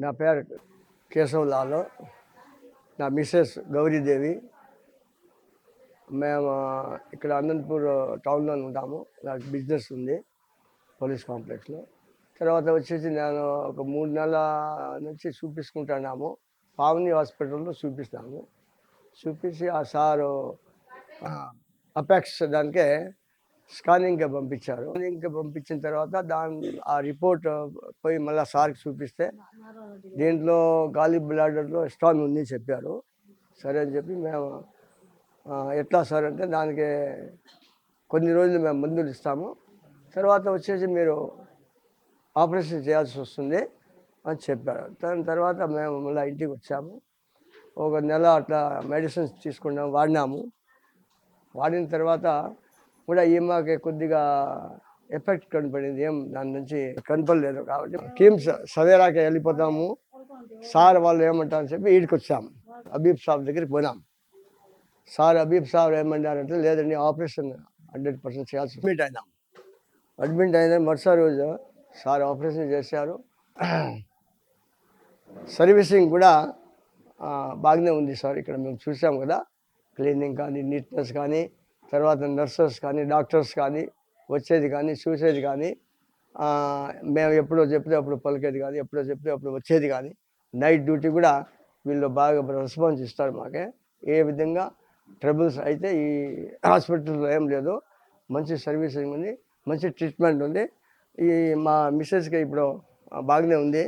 నా పేరు కేశవలాల్ నా మిస్సెస్ గౌరీదేవి. మేము ఇక్కడ అనంతపూర్ టౌన్లో ఉంటాము. నాకు బిజినెస్ ఉంది పోలీస్ కాంప్లెక్స్లో. తర్వాత వచ్చేసి నేను ఒక మూడు నెలల నుంచి చూపించుకుంటున్నాము. పావని హాస్పిటల్లో చూపిస్తాము. చూపించి ఆ సారు అపెక్స్ దానికే స్కానింగ్కి పంపించారు. స్కానింగ్కి పంపించిన తర్వాత దాని ఆ రిపోర్ట్ పోయి మళ్ళీ సార్కి చూపిస్తే దీంట్లో గాలి బ్లాడర్లో స్టాన్ ఉంది చెప్పారు. సరే అని చెప్పి మేము ఎట్లా సార్ అంటే దానికి కొన్ని రోజులు మేము మందులు ఇస్తాము. తర్వాత వచ్చేసి మీరు ఆపరేషన్ చేయాల్సి వస్తుంది అని చెప్పారు. దాని తర్వాత మేము మళ్ళీ ఇంటికి వచ్చాము. ఒక నెల అట్లా మెడిసిన్స్ తీసుకున్నాము వాడినాము. వాడిన తర్వాత కూడా ఈమెకి కొద్దిగా ఎఫెక్ట్ కనపడింది. ఏం దాని నుంచి కనపడలేదు కాబట్టి కిమ్స్ సవేరాకి వెళ్ళిపోతాము. సార్ వాళ్ళు ఏమంటారు అని చెప్పి ఈడికి వచ్చాము అబీబ్ సాబ్ దగ్గరికి పోయినాం. సార్ అబీబ్ సాబ్ ఏమన్నారంటే లేదండి ఆపరేషన్ హండ్రెడ్ పర్సెంట్ చేయాల్సి అడ్మిట్ అయినాం. అడ్మిట్ అయిన మరుసటి రోజు సార్ ఆపరేషన్ చేశారు. సర్వీసింగ్ కూడా బాగానే ఉంది సార్. ఇక్కడ మేము చూసాం కదా. క్లీనింగ్ కానీ నీట్నెస్ కానీ తర్వాత నర్సెస్ కానీ డాక్టర్స్ కానీ వచ్చేది కానీ చూసేది కానీ మేము ఎప్పుడో చెప్తే అప్పుడు పలికేది కానీ ఎప్పుడో చెప్తే అప్పుడు వచ్చేది కానీ నైట్ డ్యూటీ కూడా వీళ్ళు బాగా రెస్పాన్స్ ఇస్తారు మాకే. ఏ విధంగా ట్రబుల్స్ అయితే ఈ హాస్పిటల్లో ఏం లేదు. మంచి సర్వీసింగ్ ఉంది మంచి ట్రీట్మెంట్ ఉంది. ఈ మా మిస్సెస్కి ఇప్పుడు బాగానే ఉంది.